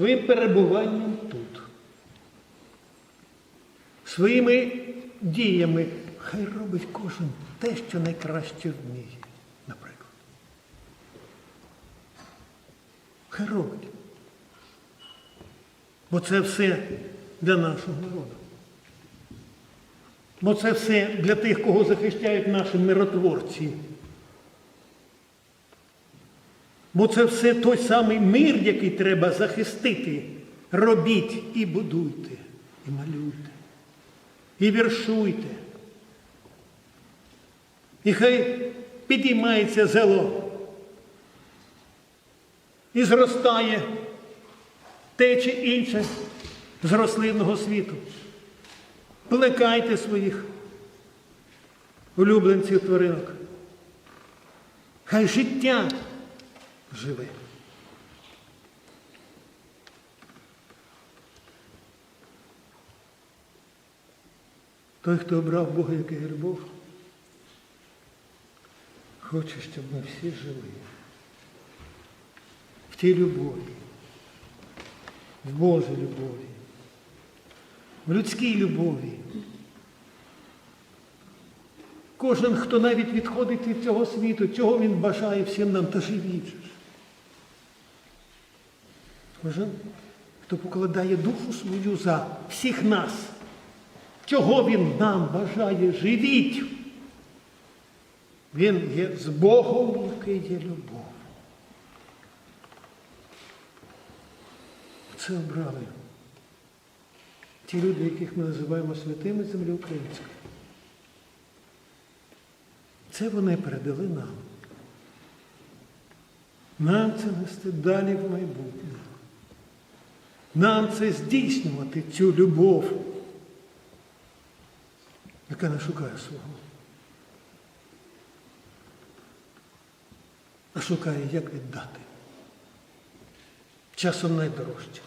своїм перебуванням тут, своїми діями, хай робить кожен те, що найкраще вміє, наприклад. Хай робить. Бо це все для нашого народу. Бо це все для тих, кого захищають наші миротворці. Бо це все той самий мир, який треба захистити. Робіть і будуйте, і малюйте, і віршуйте. І хай підіймається зело і зростає те чи інше з рослинного світу. Плекайте своїх улюбленців тваринок. Хай життя живе. Той, хто обрав Бога, як і любов, хоче, щоб ми всі жили в тій любові, в Божій любові, в людській любові. Кожен, хто навіть відходить від цього світу, чого він бажає всім нам, та живіть. Кожен, хто покладає душу свою за всіх нас, чого він нам бажає, живіть. Він є з Богом, який є любов. Це обрали ті люди, яких ми називаємо святими землі української. Це вони передали нам. Нам це нести далі в майбутнє. Нам це здійснювати цю любов, яка не шукає свого. А шукає, як віддати. Часом найдорожче.